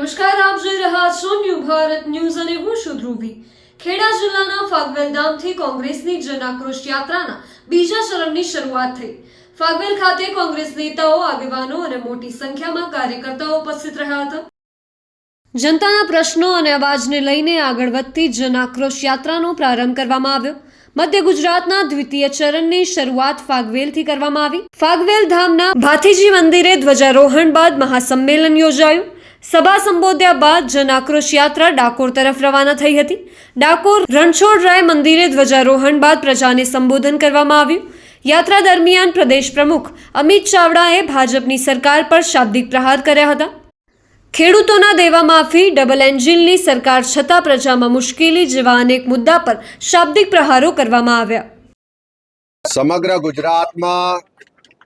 નમસ્કાર, આપ જોઈ રહ્યા છો ન્યૂ ભારત ન્યૂઝ અને હું છું ધ્રુવી. ખેડા જિલ્લાના ફાગવેલ ધામથી કોંગ્રેસની જન આક્રોશ યાત્રાના બીજા ચરણની શરૂઆત થઈ. ફાગવેલ ખાતે કોંગ્રેસ નેતાઓ, આગેવાનો અને મોટી સંખ્યામાં કાર્યકર્તાઓ ઉપસ્થિત રહ્યા હતા. જનતાના પ્રશ્નો અને અવાજને લઈને આગળ વધતી જન આક્રોશ યાત્રાનો પ્રારંભ કરવામાં આવ્યો. મધ્ય ગુજરાતના દ્વિતીય ચરણની શરૂઆત ફાગવેલથી કરવામાં આવી. ફાગવેલ ધામના ભાથીજી મંદિરે ધ્વજારોહણ બાદ મહાસંમેલન યોજાયું. સભા સંબોધ્યા બાદ જનાક્રોશ યાત્રા ડાકોર તરફ રવાના થઈ હતી. ડાકોર રણછોડરાય મંદિરે ધ્વજારોહણ બાદ પ્રજાને સંબોધન કરવામાં આવ્યું. યાત્રા દરમિયાન પ્રદેશ પ્રમુખ અમિત ચાવડાએ ભાજપની સરકાર પર શાબ્દિક પ્રહાર કર્યા હતા. ખેડૂતોના દેવા માફી, ડબલ એન્જિનની સરકાર છતાં પ્રજામાં મુશ્કેલી જેવા અનેક મુદ્દા પર શાબ્દિક પ્રહારો કરવામાં આવ્યા. સમગ્ર ગુજરાતમાં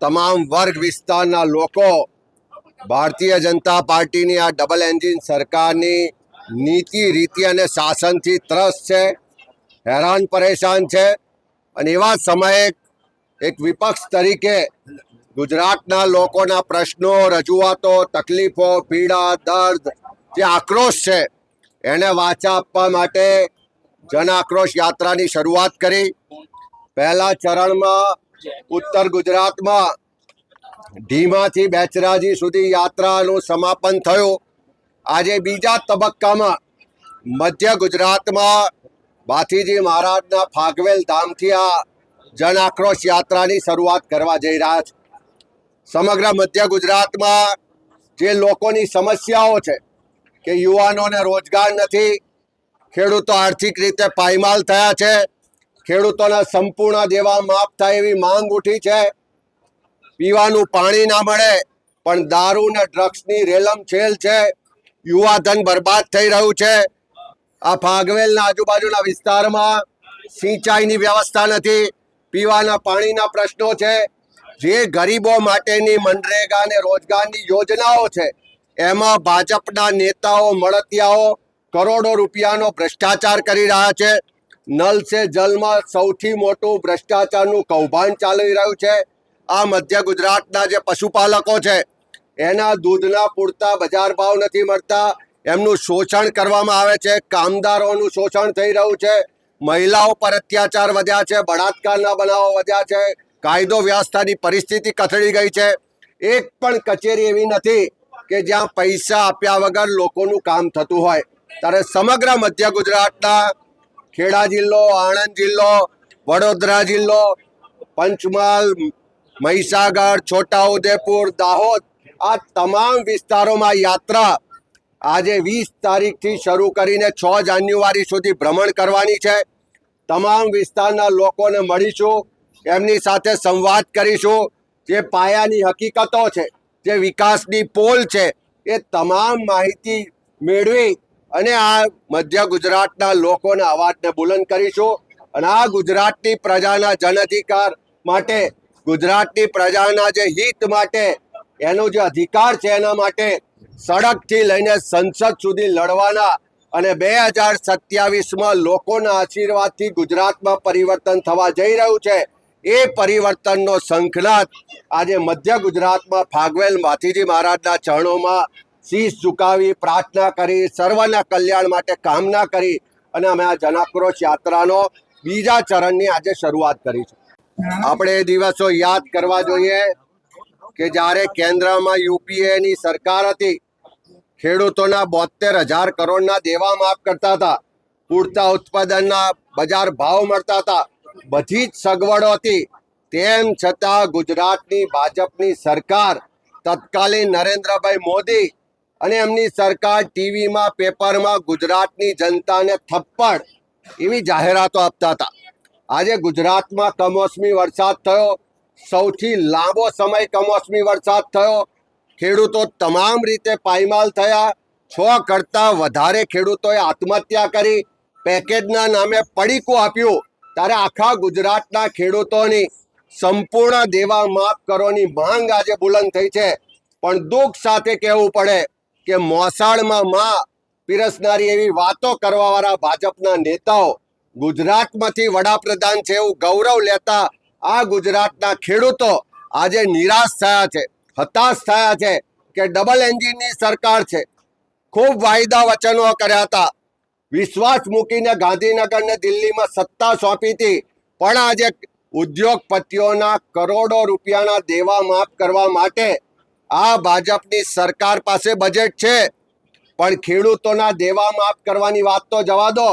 તમામ વર્ગ વિસ્તારના લોકો ભારતીય જનતા પાર્ટીની આ ડબલ એન્જિન સરકારની નીતિ, રીતિ અને શાસનથી ત્રસ્ત છે, હેરાન, પરેશાન છે અને એવા સમયે એક વિપક્ષ તરીકે ગુજરાતના લોકોના પ્રશ્નો, રજૂઆતો, તકલીફો, પીડા, દર્દ જે આક્રોશ છે, એને વાચા આપવા માટે જન આક્રોશ યાત્રાની શરૂઆત કરી. પહેલા ચરણમાં, ઉત્તર ગુજરાતમાં ઢીમાથી બેચરાજી સુધી યાત્રાનું સમાપન થયું. આજે બીજા તબક્કામાં મધ્ય ગુજરાતમાં બાથીજી મહારાજના ફાગવેલ ધામથી આ જન આક્રોશ યાત્રાની શરૂઆત કરવા જઈ રહ્યા છે. સમગ્ર મધ્ય ગુજરાતમાં જે લોકોની સમસ્યાઓ છે કે યુવાનોને રોજગાર નથી, ખેડૂતો આર્થિક રીતે પાયમાલ થયા છે, ખેડૂતોના સંપૂર્ણ દેવા માફ થાય એવી માંગ ઉઠી છે. પીવાનું પાણી ના મળે, પણ દારૂ ને ડ્રગ્સની રેલમ છેલ છે. યુવાધન બરબાદ થઈ રહ્યું છે. આ ફાગવેલના આજુબાજુના વિસ્તારમાં સિંચાઈની વ્યવસ્થા નથી. પીવાના પાણીના પ્રશ્નો છે. જે ગરીબો માટેની મનરેગા અને રોજગારની યોજનાઓ છે, એમાં ભાજપના નેતાઓ મળતિયાઓ કરોડો રૂપિયાનો ભ્રષ્ટાચાર કરી રહ્યા છે. નલ સે જલમાં સૌથી મોટું ભ્રષ્ટાચારનું કૌભાંડ ચાલી રહ્યું છે. આ મધ્ય ગુજરાતના જે પશુપાલકો છે, એના દૂધના પૂરતા બજાર ભાવ નથી મળતા. એમનું શોષણ કરવામાં આવે છે, કામદારોનું શોષણ થઈ રહ્યું છે. મહિલાઓ પર અત્યાચાર વધ્યા છે, બળાત્કારના બનાવો વધ્યા છે. કાયદો વ્યવસ્થાની પરિસ્થિતિ કથળી ગઈ છે. એક પણ કચેરી એવી નથી કે જ્યાં પૈસા આપ્યા વગર લોકોનું કામ થતું હોય. ત્યારે સમગ્ર મધ્ય ગુજરાતના ખેડા જિલ્લો, આણંદ જિલ્લો, વડોદરા જિલ્લો, પંચમહાલ મહીસાગર, છોટાઉદેપુર, દાહોદ આ તમામ વિસ્તારોમાં યાત્રા આજે વીસ તારીખથી શરૂ કરીને છ જાન્યુઆરી સુધી ભ્રમણ કરવાની છે. તમામ વિસ્તારના લોકોને મળીશું, એમની સાથે સંવાદ કરીશું. જે પાયાની હકીકતો છે, જે વિકાસની પોલ છે, એ તમામ માહિતી મેળવી અને આ મધ્ય ગુજરાતના લોકોના અવાજને બુલંદ કરીશું. અને આ ગુજરાતની પ્રજાના જન અધિકાર માટે ગુજરાતની પ્રજાના જે હિત માટે, એનો જે અધિકાર છે એના માટે સડકથી લઈને સંસદ સુધી લડવાના અને બે હજાર સત્યાવીસમાં લોકોના આશીર્વાદથી ગુજરાતમાં પરિવર્તન થવા જઈ રહ્યું છે, એ પરિવર્તનનો શંખનાદ આજે મધ્ય ગુજરાતમાં ફાગવેલ માથીજી મહારાજના ચરણોમાં શીશ ઝુકાવી પ્રાર્થના કરી, સર્વના કલ્યાણ માટે કામના કરી અને અમે આ જનાક્રોશ યાત્રાનો બીજા ચરણની આજે શરૂઆત કરી છે. આપણે એ દિવસો યાદ કરવા જોઈએ કે જ્યારે કેન્દ્રમાં યુપીએની સરકાર હતી, ખેડૂતોના બોતેર હજાર કરોડના દેવા માફ કરતા હતા, પૂરતા ઉત્પાદનના બજાર ભાવ મળતા હતા, બધી જ સગવડો હતી. તેમ છતાં ગુજરાતની ભાજપની સરકાર તત્કાલીન નરેન્દ્રભાઈ મોદી અને એમની સરકાર ટીવીમાં, પેપરમાં ગુજરાતની જનતાને થપ્પડ એવી જાહેરાતો આપતા હતા. આજે ગુજરાતમાં કમોસમી વરસાદ થયો. સૌથી લાંબો સમય કમોસમી વરસાદ થયો. ખેડૂતો તમામ રીતે પાયમાલ થયા. છ કરતાં વધારે ખેડૂતોએ આત્મહત્યા કરી. પેકેજના નામે પડીકું આપ્યું. ત્યારે આખા ગુજરાતના ખેડૂતોની સંપૂર્ણ દેવા માફ કરોની માંગ આજે બુલંદ થઈ છે. પણ દુઃખ સાથે કહેવું પડે કે મોસાળમાં માં પીરસનારી એવી વાતો કરવાવાળા ભાજપના નેતાઓ ગુજરાતમાંથી વડાપ્રધાન છે એવું ગૌરવ લેતા આ ગુજરાતના ખેડૂતો આજે નિરાશ થયા છે, હતાશ થયા છે કે ડબલ એન્જિનની સરકાર છે. ખૂબ વાયદા વચનો કર્યા હતા. વિશ્વાસ મૂકીને ગાંધીનગરને દિલ્હીમાં સત્તા સોંપી હતી પણ આજે ઉદ્યોગપતિઓના કરોડો રૂપિયાના દેવા માફ કરવા માટે આ ભાજપની સરકાર પાસે બજેટ છે. પણ ખેડૂતોના દેવા માફ કરવાની વાત તો જવા દો.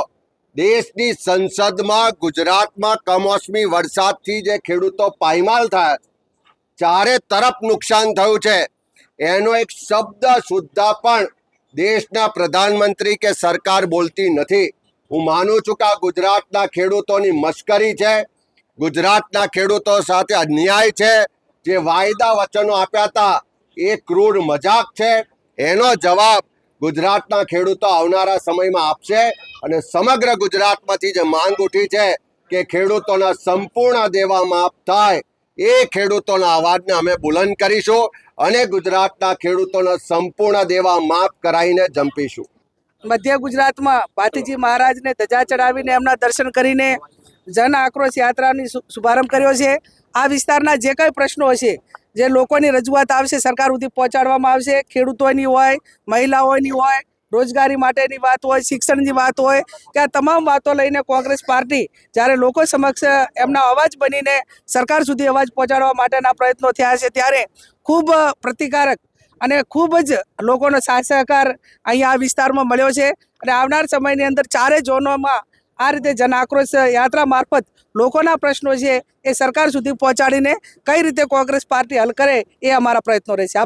દેશની સંસદમાં ગુજરાતમાં કમોસમી વરસાદથી જે ખેડૂતો પાયમાલ થયા, ચારે તરફ નુકસાન થયું છે. એનો એક શબ્દ સુદ્ધા પણ દેશના પ્રધાનમંત્રી કે સરકાર બોલતી નથી. હું માનું છું કે આ ગુજરાતના ખેડૂતોની મશ્કરી છે. ગુજરાતના ખેડૂતો સાથે અન્યાય છે. જે વાયદા વચનો આપ્યા હતા, એ ક્રૂર મજાક છે. એનો જવાબ ગુજરાતના ખેડૂતો આવનારા સમયમાં આપશે. અને સમગ્ર ગુજરાતમાંથી જે માંગ ઉઠી છે કે ખેડૂતોના સંપૂર્ણ દેવા માફ થાય, એ ખેડૂતોના અવાજને અમે બુલંદ કરીશું અને ગુજરાતના ખેડૂતોના સંપૂર્ણ દેવા માફ કરાવીને જંપીશું. મધ્ય ગુજરાતમાં ભાતીજી મહારાજને ધજા ચડાવીને એમના દર્શન કરીને જન આક્રોશ યાત્રાની શુભારંભ કર્યો છે. આ વિસ્તારના જે કંઈ પ્રશ્નો હશે, જે લોકોની રજૂઆત આવશે, સરકાર સુધી પહોંચાડવામાં આવશે. ખેડૂતોની હોય, મહિલાઓની હોય રોજગારી માટેની વાત હોય, શિક્ષણની વાત હોય કે આ તમામ વાતો લઈને કોંગ્રેસ પાર્ટી જ્યારે લોકો સમક્ષ એમના અવાજ બનીને સરકાર સુધી અવાજ પહોંચાડવા માટેના પ્રયત્નો થયા છે, ત્યારે ખૂબ પ્રતિકારક અને ખૂબ જ લોકોનો સાથ સહકાર અહીંયા આ વિસ્તારમાં મળ્યો છે અને આવનાર સમયની અંદર ચારે ઝોનોમાં આ રીતે જન આક્રોશ યાત્રા મારફત લોકોના પ્રશ્નો છે એ સરકાર સુધી પહોંચાડીને કઈ રીતે કોંગ્રેસ પાર્ટી હલ કરે એ અમારા પ્રયત્નો રહેશે.